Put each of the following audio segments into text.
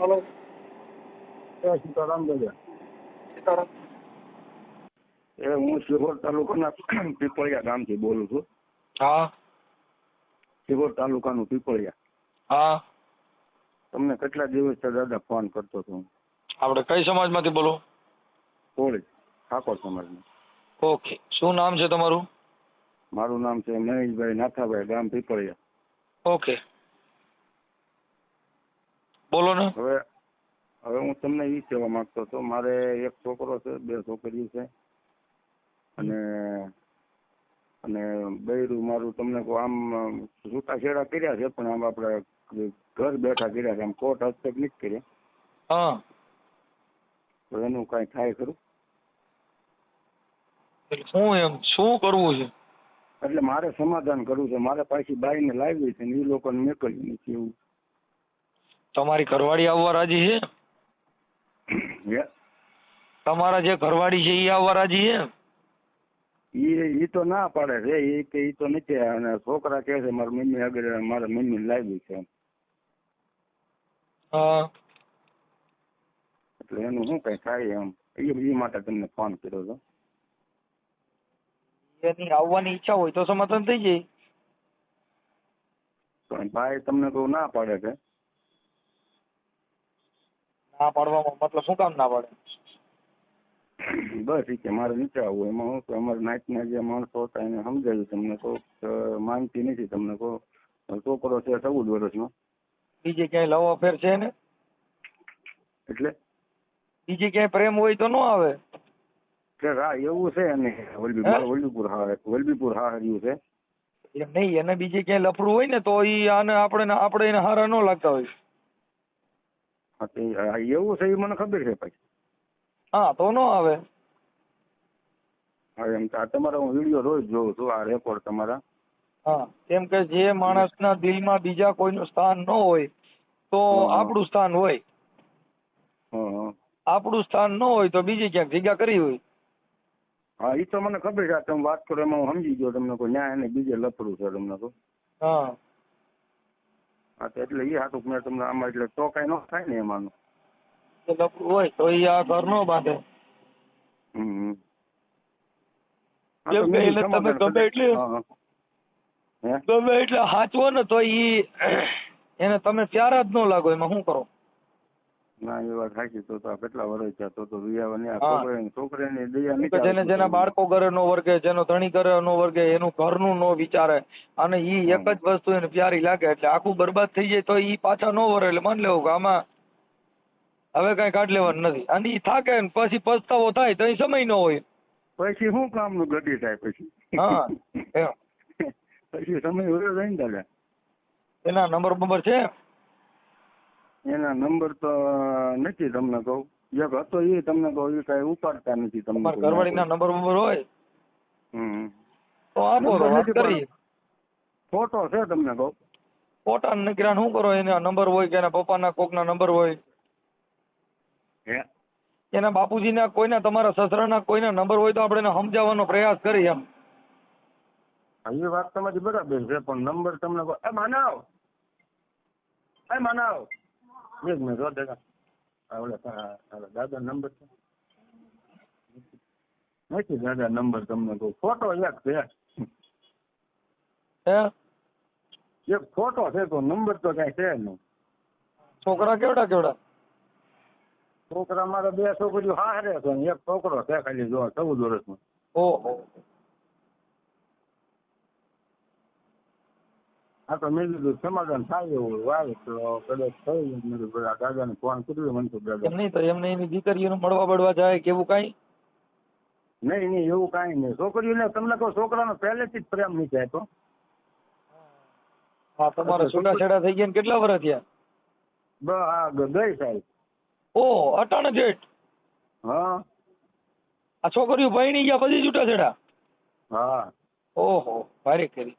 Hello. એ સીતારામ દાદા. સીતારામ. એ હું સિહોર તાલુકાના પીપળિયા ગામથી બોલું છું. હા. સિહોર તાલુકાનું પીપળિયા. હા. તમને કેટલા દિવસથી દાદા ફોન કરતો હતો? આપણે કઈ સમાજમાંથી બોલો? કોળી ઠાકોર સમાજનું. ઓકે. શું નામ છે તમારું? મારું નામ છે મહેશભાઈ નાથાભાઈ ગામ પીપળિયા. ઓકે. બોલો ને. હવે હવે હું તમને એ કહેવા માંગતો હતો મારે એક છોકરો છે બે છોકરીઓ છે. અને અને બૈરું મારું તમને આમ છૂટાછેડા કર્યા છે પણ આમ આપણે ઘર બેઠા કર્યા છે આમ કોર્ટ હસ્તક નથી કર્યા. હા. તો એનું કાંઈ થાય ખરું? શું એમ શું કરવું છે? એટલે મારે સમાધાન કરવું છે. મારે પાછી બાઈને લાવી છે ને એ લોકોને મેકલ્યું નથી એવું. તમારી ઘરવાળી આવવા રાજી છે? તમારા જે ઘરવાળી છે એ આવવા રાજી છે? એ એ તો ના પાડે છે એ કે એ તો નથી અને છોકરા કહે છે મારા મમ્મી આગળ મારા મમ્મી લાવી છે. એટલે એનું શું કઈ થાય એમ? એ એ માટે તમને ફોન કર્યો હતો એની આવવાની ઈચ્છા હોય તો સમાધાન થઈ જાય. પણ ભાઈ તમને તો ના પાડે છે. ના પાડવામાં મતલબ શું કામ ના પાડે? બસ એ કે મારે વિચારવું એમાં હું કે અમારે નાચના જે માણસો હતા એને સમજાવ્યું તમને તો માનતી નથી તમને કહો છોકરો છે ચૌદ વર્ષનો. બીજે ક્યાંય લવ અફેર છે ને એટલે? બીજે ક્યાંય પ્રેમ હોય તો ન આવે. હા એવું છે ને વલભી મારે વલભીપુર હા વલભીપુર હા હર્યું છે. એમ નહીં એને બીજે ક્યાંય લફડું હોય ને તો ઈ આને આપણે આપણે એને હારા ન લાગતા હોય. એવું છે એ મને ખબર છે પછી. હા તો ન આવે. હા એમ તમારા હું વીડિયો રોજ જોઉં છું આ રેકોર્ડ તમારા. હા કેમ કે જે માણસના દિલમાં બીજા કોઈનું સ્થાન ન હોય તો આપણું સ્થાન હોય. આપણું સ્થાન ન હોય તો બીજે ક્યાંક જગ્યા કરી હોય. હા એ તો મને ખબર છે તમે વાત કરો એમાં હું સમજી ગયો તમને કોઈ ન્યાય અને બીજે લફડું છે તમને કહું હા. હા તો એટલે એ હાથું મેં તમને આમાં એટલે તો કઈ ન થાય ને એમાંનું. જે હોય તો ઈ આ ઘર નો બાંધે. હમ, કેમ કે એટલે તમે ગમે એટલે-. ગમે એટલે હાચવો ને તો ઈ એને તમે પ્યારા જ ન લાગો એમાં શું કરો? ના એ વાત સાચી તો આ કેટલા વર્ષ થયા? તો તો વિયાવા ને આ. છોકરાની દયા નહીં જેને જેના બાળકો ઘરે નો વર્ગે જેનો ધણી ઘરે નો વર્ગે એનું ઘરનું નો વિચારે. અને ઈ એક જ વસ્તુ એને પ્યારી લાગે એટલે આખું બરબાદ થઈ જાય તો ઈ પાછા નો વરે એટલે માન લેવું કે આમાં હવે કઈ કાઢ લેવાનું નથી. અને ઈ થાકે ને પછી પસ્તાવો થાય તો સમય નો હોય. પછી શું કામનું ઘટી થાય પછી? હા એમ. પછી સમય વયો જાય ને દાદા એના નંબર બંબર છે? એના નંબર તો નથી તમને કહું. એક હતો એ તમને કહું એ કઈ ઉપાડતા નથી તમને ઘરવાળીના નંબર બંબર હોય? હમ. તો આપો વાત કરીએ. ફોટો છે તમને કહું. ફોટા નીકળ્યા શું કરો? એના નંબર હોય કે એના પપ્પાના કોકના નંબર હોય? હે? એના બાપુજીના કોઈના તમારા સસરાના કોઈના નંબર હોય તો આપણે એને સમજાવવાનો પ્રયાસ કરીએ એમ. એ વાત તમારી બરાબર છે પણ નંબર તમને એ માનવ! એ માનવ! એક મિનિટ હો દાદા આ ઓલા દાદા નંબર છે નથી દાદા નંબર તમને કહું ફોટો એક છે હે એક ફોટો છે તો નંબર તો કાંઈ છે નહીં છોકરા કેવડા કેવડા છોકરા મારા બે છોકરીઓ હારે છે ને એક છોકરો છે ખાલી જો ચૌદ વર્ષનો ઓહો આ તો મેં કીધું સમાધાન થાય એવું વાય તો કદાચ થઈ મેં કીધું આ દાદાને ફોન કર્યો મને તો દાદા નહીં તો એમને એની દીકરીઓને મળવા બળવા જાય કે એવું કાંઈ? નહીં નહીં એવું કાંઈ નહીં. છોકરીઓને તમને કહો છોકરાનો પહેલેથી જ પ્રેમ થાય તો હા તમારા છૂટાછેડા થઈ ગયા ને કેટલા વર્ષ થયા? બ આ ગઈ સાહેબ. ઓહો અટાણ જેઠ. હા. આ છોકરીઓ ભણી ગયા પછી છૂટાછેડા? હા. ઓહો ભારે કરી.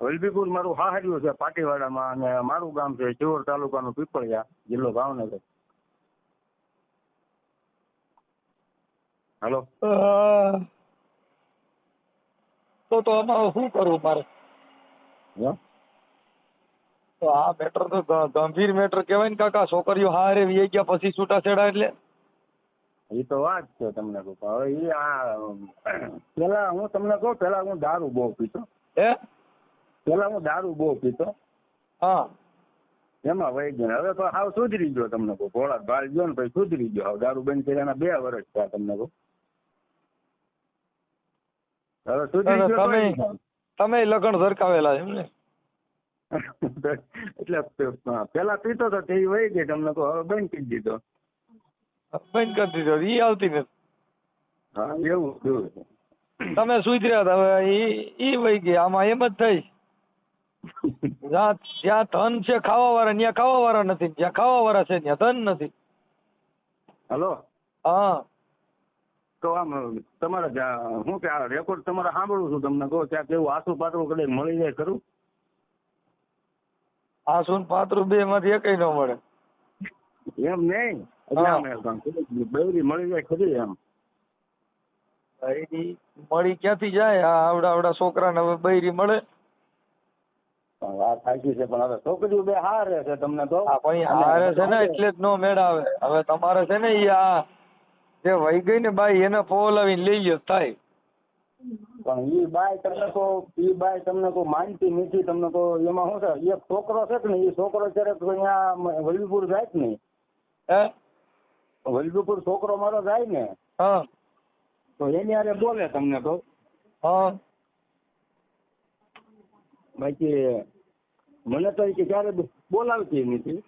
વલભીપુર મારું હાહર્યું છે પાટીવાડામાં અને મારું ગામ છે ચિહોર તાલુકાનું પીપળિયા જિલ્લો ભાવનગર. હાલો. તો તો આમાં શું કરવું મારે? તો આ મેટર તો ગંભીર મેટર કહેવાય ને કાકા છોકરીઓ હારે વી ગયા પછી છૂટાછેડા એટલે? એ તો વાત છે તમને કહું હવે એ આ પેલા હું તમને કહું પેલા હું દારૂ બહુ પીતો. હે? પેલા હું દારૂ બહુ પીતો. હા. એમાં વહી ગયો. હવે તો હાવ સુધરી ગયો તમને કહું. ભોળા ભાળ ગયો ને પછી સુધરી ગયો. હાવ દારૂ બંધ કર્યાના બે વર્ષ થયા તમને કહું. હવે સુધરી ગયો તમે- લગન ઝરકાવેલા છે એમ ને? એટલે પેલા પીતો તો તે વહી ગઈ તમને કહું. હવે બંધ કરી દીધો. બંધ કરી દીધો. ઈ આવતી નથી. હા એવું થયું. તમે સુધર્યા હતા. હવે ઈ ઈ વહી ગઈ આમાં એમ જ થઈ. જ્યાં જ્યાં ધન છે ખાવા વાળા ત્યાં ખાવા વાળા નથી જ્યાં ખાવા વાળા છે ત્યાં ધન નથી. હલો? હા. તો આમ તમારે શું કે આ રેકોર્ડ તમારે સાંભળું છું તમને કહો ત્યાં કેવું આસુ પાતળું કદાચ મળી જાય ખરું? આસુ પાતળું પાત્રું બે માંથી એકય ન મળે. એમ નહીં? હા. બૈરી મળી જાય ખરી એમ. બૈરી મળી ક્યાંથી જાય? આ આવડા આવડા છોકરાને હવે બૈરી મળે. પણ વાત સાચી છે પણ હવે છોકરીઓ બે હારે છે તમને તો હારે છે ને એટલે જ નો મેળ આવે હવે તમારે છે ને ઈ આ જે વહી ગઈ ને બાઈ એને પોલાવીને લઈ ગયો થાય પણ ઈ બાય તમને તો ઈ બાય તમને કોઈ માનતી નથી તમને તો એમાં શું છે એક છોકરો છે કે ને એ છોકરો ક્યારેક અહીંયા વલ્લીપુર જાય જ નહીં? હે? વલ્લીપુર છોકરો મારો જાય ને? હા. તો એની હારે બોલે તમને કહું હા. બાકી મને તો કે ક્યારે બોલાવતી નથી.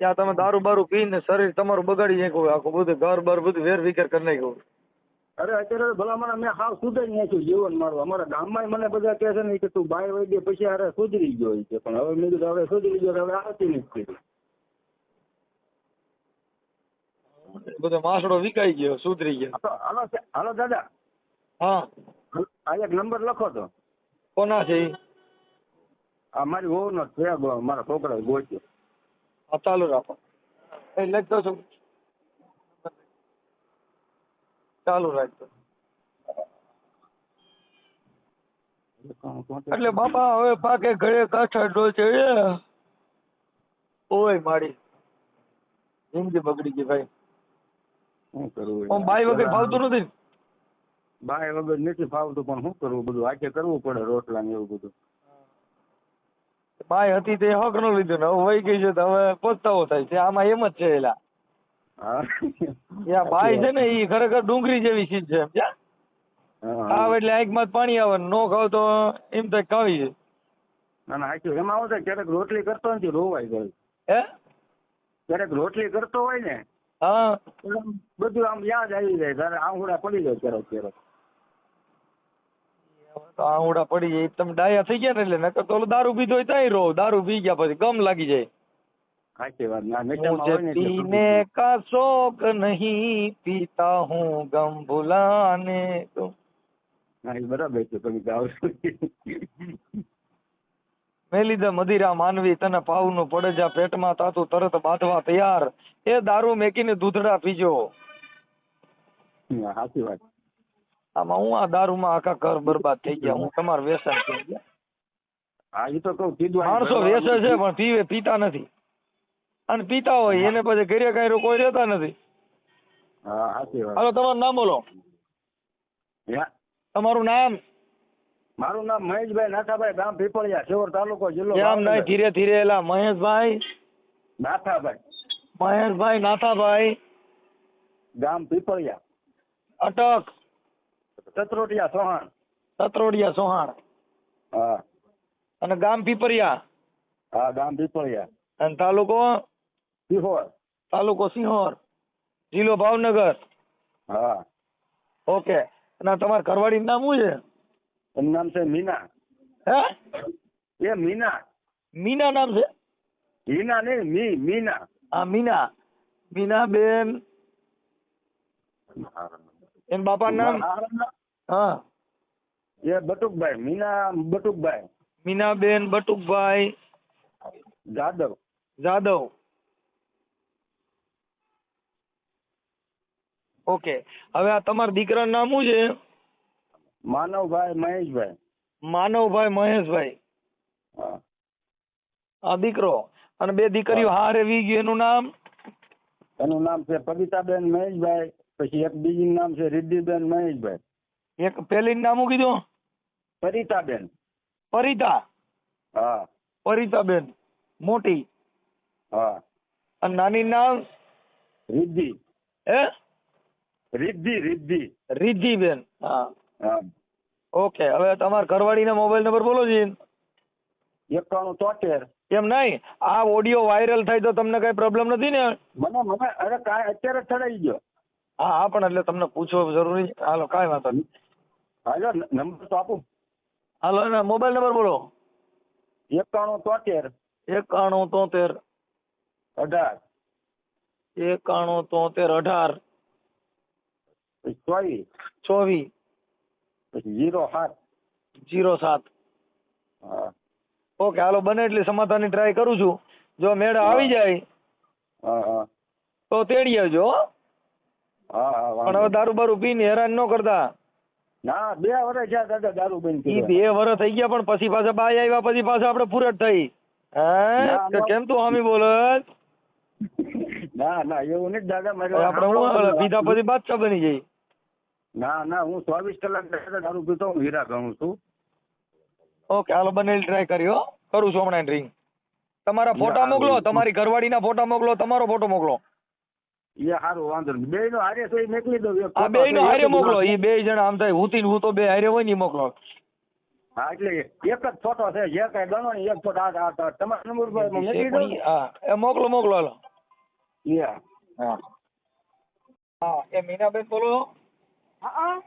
ત્યાં તમે દારૂ બારૂ પીને શરીર તમારું બગાડી નાખ્યું આખું બધું ઘર બાર બધું વેર વિખેર કરી નાખ્યું અરે અત્યારે ભલામણ મેં હાવ સુધરી નાખ્યું જીવન મારું અમારા ગામમાં મને બધા કહે છે ને કે તું ભાઈ ગઈ પછી અરે સુધરી ગયો છે પણ હવે મેં કીધું હવે સુધરી ગયો હવે આવતી નથી બધો માસડો વિકાઈ ગયો સુધરી ગયો. હાલો હાલો દાદા. હા. આ એક નંબર લખો તો. કોના છે? અમારી વહુનો જ છે મારા છોકરા ગોચ્યો. હા ચાલુ રાખો. એ લખતો છું ચાલુ રાખજો. એટલે બાપા હવે પાકે ઘરે કાઠા ડોસે ઓય મારી. જિંદગી બગડી ગઈ ભાઈ. શું કરવું બાઈ વગર ભાવતું નથી. ને? બાય વગર નથી ફાવતું પણ શું કરવું બધું? આજે કરવું પડે રોટલા ને એવું બધું. બાય હતી તે હક નો લીધો ને હવે વહી ગઈ છે તો હવે પસ્તાવો થાય છે. આમાં એમ જ છે એલા. હા. બાઈ છે ને એ ખરેખર ડુંગળી જેવી ચીજ છે સમજ્યા? ખાવ એટલે આંખમાં પાણી આવે નો ખાવ તો એમ થાય ખાવી છે ના ના સાચું એમાં આવું થાય ક્યારેક રોટલી કરતો નથી રોવાય ગયું. હે? ક્યારેક રોટલી કરતો હોય ને હા. બધું આમ યાદ આવી જાય તારે આંગળા પડી જાય ક્યારેક ક્યારેક. તો આહુડા પડી જાય. તમે ડાયા થઈ ગયા ને એટલે નકર તો દારૂ પીધો હોય ત્યાં રો દારૂ પી ગયા પછી ગમ લાગી જાય. પીને કા શોક નહીં પીતા હું ગમ ભૂલાને તો. બરાબર છે તમે ગાવ મેં લીધા મદિરા માનવી તને પાવનું પડે જા પેટમાં તાતું તરત બાંધવા તૈયાર. એ દારૂ મેકીને દૂધડા પીજો. સાચી વાત. આમાં હું આ દારૂમાં આખા ઘર બરબાદ થઈ ગયા. હું તમારું વ્યસન થઈ ગયા હા એ તો કઉ કીધું માણસો વેસે છે પણ પીવે પીતા નથી. અને પીતા હોય એને પછી ઘરે કાંઈ કોઈ રહેતા નથી. હા હાલો તમારું નામ બોલો. તમારું નામ? મારું નામ મહેશભાઈ નાથાભાઈ ગામ પીપળિયા શિવર તાલુકો જિલ્લો કેમ નહીં? ધીરે ધીરે એલા મહેશભાઈ? નાથાભાઈ. મહેશભાઈ નાથાભાઈ? ગામ પીપળિયા. અટક. ચત્રોટિયા સોહાણ. સત્રોડિયા સોહાણ. હા. અને ગામ પીપરિયા. હા ગામ પીપરિયા. અને તાલુકો? સિહોર. તાલુકો સિંહોર. જિલ્લો ભાવનગર. હા. ઓકે. અને તમારા ઘરવાળી નામ શું છે? એનું નામ છે મીના. હે? એ મીના. મીના નામ છે? હીના નહીં મી મીના. હા મીના. મીના બેન એન બાપા નામ હા. એ બટુકભાઈ મીના બટુકભાઈ. મીનાબેન બટુકભાઈ. જાદવ. જાદવ. ઓકે. હવે આ તમારા દીકરાનું નામ શું છે? માનવભાઈ મહેશભાઈ. માનવભાઈ મહેશભાઈ. આ દીકરો. અને બે દીકરીઓ હારે વી ગયું. એનું નામ? એનું નામ છે પવિતાબેન મહેશભાઈ પછી એક બીજું નામ છે રિદ્ધિબેન મહેશભાઈ. એક પેલી નામ કીધું? પરિતાબેન. પરિતા. હા. પરિતાબેન. મોટી. હા. અને નાની નામ? રિદ્ધિ. હે? રિદ્ધિ રિદ્ધિ. રિદ્ધિબેન. હા. હા. ઓકે હવે તમારા ઘરવાળીના મોબાઈલ નંબર બોલો જી. એકાણું તોતેર. એમ નહીં? આ ઓડિયો વાયરલ થાય તો તમને કઈ પ્રોબ્લેમ નથી ને? મને મને અરે કાંઈ અત્યારે જ ચડાઈ ગયો. હા હા પણ એટલે તમને પૂછવો જરૂરી છે. હાલો કાંઈ વાંધો નહીં. હાલો નંબર તો આપું. હાલો એના મોબાઈલ નંબર બોલો. એકાણું તોતેર. એકાણું તોતેર. અઢાર. એકાણું તોતેર અઢાર. પછી ચોવીસ. ચોવીસ. પછી જીરો સાત. જીરો સાત. ઓકે હાલો બને એટલી સમાધાનની ટ્રાય કરું છું. જો મેળ આવી જાય હા હા. તો તેડી આવજો પણ હવે દારૂ બારૂ પીને હેરાન ન કરતા. ના બે વર્ષ થયા દાદા દારૂ બંધ ઈ બે વર્ષ થઈ ગયા પણ પછી પાછા બાય આવ્યા પછી પાછા આપણે પૂરટ થઈ. હે. કેમ તું હામી બોલ? ના ના એવું નથી દાદા મારે આપણે પીધા પછી બાદશાહ બની જઈ. ના ના હું ચોવીસ કલાક દાદા દારૂ પીતો હું હીરા ગણું છું. ઓકે હાલો બને ટ્રાય કર્યો કરું છું હમણાં ડ્રિંક તમારા ફોટા મોકલો તમારી ઘરવાળીના ફોટા મોકલો તમારો ફોટો મોકલો. એ સારું વાંધો નહીં. બે નો હારે તો એ મોકલી દઉં આ બે નો હારે મોકલો એ બે જણા આમ થાય હું હું તો બે હારે હોય ને મોકલો. હા એટલે એક જ ફોટો છે. જે કઈ ગણો ને એક ફોટો આ તમારા નંબર પર મોકલી એ દઉં હા. મોકલો મોકલો હાલો. હા. હા એ મીનાબેન બોલો. હા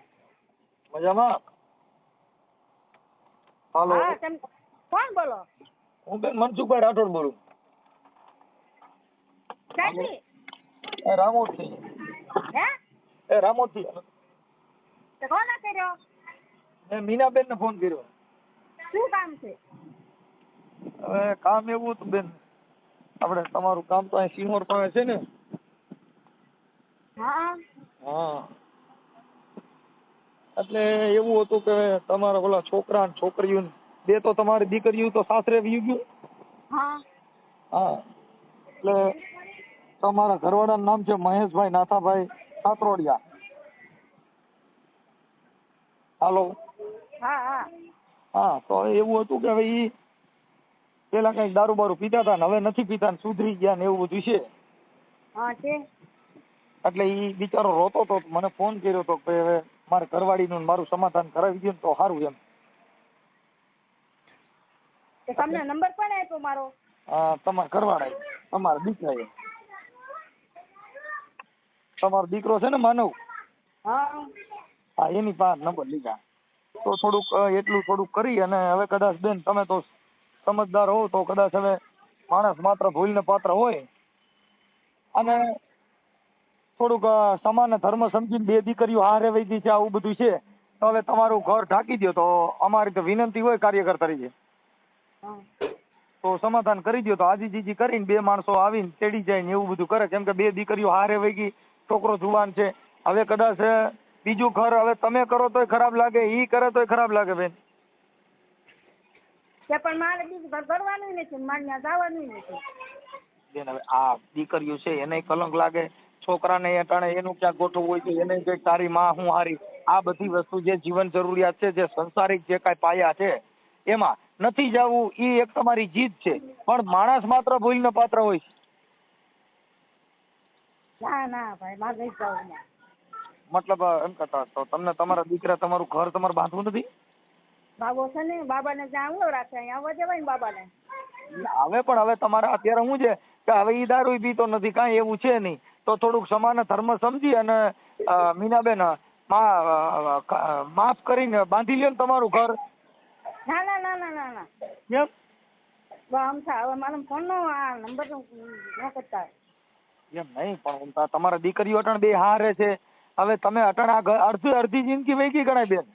મજામાં? હાલો. કોણ બોલો? હું બેન મનસુખભાઈ રાઠોડ બોલું. એ રામોદથી હે? એ રામોથી. તો કોને કર્યો? મેં મીનાબેન ને ફોન કર્યો. શું કામ છે? હવે કામ એવું હતું બેન. આપણે તમારું કામ તો અહીં સિમોર પાસે છે ને. હા. હા. એટલે એવું હતું કે તમારા ઓલા છોકરા ને છોકરીઓ બે તો તમારી દીકરીઓ તો સાસરે વહી ગયું. હા. હા. એટલે તમારા ઘરવાળાનું નામ છે મહેશભાઈ નાથાભાઈ સાતરોડિયા. હાલો? હા હા. હા તો એવું હતું કે હવે ઈ પેલા કંઈક દારૂ બારૂ પીતા હતા ને હવે નથી પીતા ને સુધરી ગયા ને એવું બધું છે. હા છે. એટલે ઈ બિચારો રોતો હતો તો મને ફોન કર્યો હતો કે હવે મારે ઘરવાળીનું ને મારું સમાધાન કરાવી દો તો સારું એમ. તમને નંબર પણ આપ્યો મારો? તમારા ઘરવાળા તમારા દીકરાએ. તમારો દીકરો છે ને માનવ? હા. હા એની પાસે નંબર લીધા. તો થોડુંક એટલું થોડુંક કરી અને હવે કદાચ બેન તમે તો સમજદાર હો તો કદાચ હવે માણસ માત્ર ભૂલને પાત્ર હોય. અને થોડુંક સમાન ધર્મ સમજીને બે દીકરીઓ હારે વૈદી છે આવું બધું છે. તો હવે તમારું ઘર ઢાંકી દો તો અમારી તો વિનંતી હોય કાર્યકર તરીકે. તો સમાધાન કરી દો તો આજી જીજી કરીને બે માણસો આવીને તેડી જાય ને એવું બધું કરે. કેમ કે બે દીકરીઓ હારે વૈગી ગઈ છોકરો જુવાન છે. હવે કદાચ બીજું ઘર હવે તમે કરો તોય ખરાબ લાગે ઈ કરે તોય ખરાબ લાગે બેન. તે પણ મારે બીજું ઘર કરવાનું નથી મારે ત્યાં જવાનું નથી. બેન હવે આ દીકરીઓ છે એને કલંક લાગે છોકરાને અટાણે એનું ક્યાંક ગોઠવું હોય છે એને કઈ તારી માં હું હારી. આ બધી વસ્તુ જે જીવન જરૂરિયાત છે જે સંસારિક જે કાંઈ પાયા છે એમાં નથી જવું ઈ એક તમારી જીત છે. પણ માણસ માત્ર ભૂલને પાત્ર હોય છે. ના ના ભાઈ મારે નહીં જવું ને મતલબ એમ કરતા તો તમને તમારા દીકરા તમારું ઘર તમારું બાંધવું નથી? બાબો છે ને બાબાને ત્યાં આવું રાખે અહીંયા આવવા દેવાય ને બાબાને. હવે પણ હવે તમારે અત્યારે શું છે કે હવે ઈ દારૂ પીતો નથી કાંઈ એવું છે નહીં. તો થોડુંક સમાન ધર્મ સમજી અને મીનાબેન મા- માફ કરીને બાંધી લ્યો ને તમારું ઘર. ના ના ના ના ના ના. કેમ? બસ આમ હવે મારો ફોન નો આ નંબર નો કરતા. એમ નહીં પણ તમારા દીકરીઓ અટણ બે હારે છે. હવે તમે અટણ આ અડધી અડધી જિંદગી વહી ગઈ ગણાય બેન.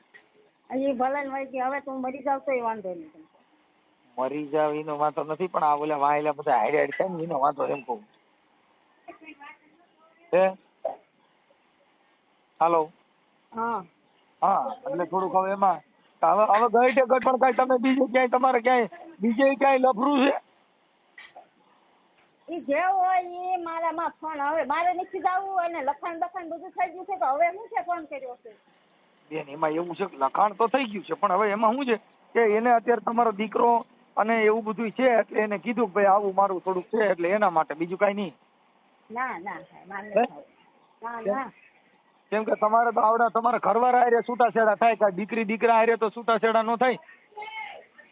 એ ભલે વહી ગઈ હવે તું મરી જાવ તોય વાંધો નહીં મરી જાવ એનો વાંધો નથી પણ આ ઓલા વાયેલા બધા હાઈડ હાઈડ થાય એનો વાંધો એમ કહું. હે? હાલો. હા. હા એટલે થોડુંક હવે એમાં હવે હવે ગઈ તે ગઈ પણ કાંઈ તમે બીજે ક્યાંય તમારે ક્યાંય બીજે ક્યાંય લફરું છે? ઈ જે હોય એ મારામાં ફોન હવે મારે નથી જવું અને લખાણ બખાણ બધું થઈ ગયું છે તો હવે હું છે ફોન કર્યો છે? બેન એમાં એવું છે કે લખાણ તો થઈ ગયું છે પણ હવે એમાં શું છે કે એને અત્યારે તમારો દીકરો અને એવું બધું છે એટલે એને કીધું કે ભાઈ આવું મારું થોડુંક છે એટલે એના માટે બીજું કઈ નહીં. ના ના મારે કેમ કે તમારે તો આવડા તમારા ઘરવાળા હારે છૂટાછેડા થાય કાંઈ દીકરી દીકરા હારે તો છૂટાછેડા ન થાય.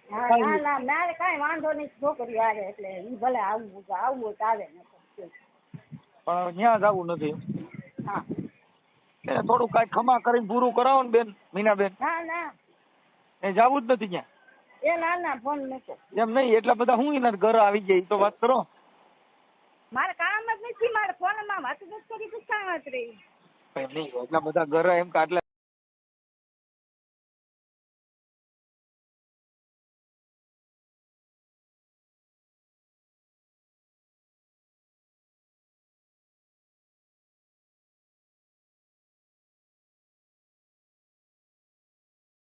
ના ના મારે કાંઈ વાંધો નહીં. છોકરી આવે એટલે ઈ ભલે હોય તો આવે ને પણ ત્યાં જવું નથી. હા. થોડું કઈ ખમા કરીને પૂરું કરાવો ને બેન મીનાબેન. ના ના. એ જવું જ નથી ત્યાં. એ ના ના ફોન મૂકો. એમ નહીં એટલા બધા હું એના ઘર આવી જાય તો વાત કરો. મારે કામ જ નથી મારે ફોનમાં વાત જ કરી તો રહી? નહીં એટલા બધા ઘર એમ કે આટલા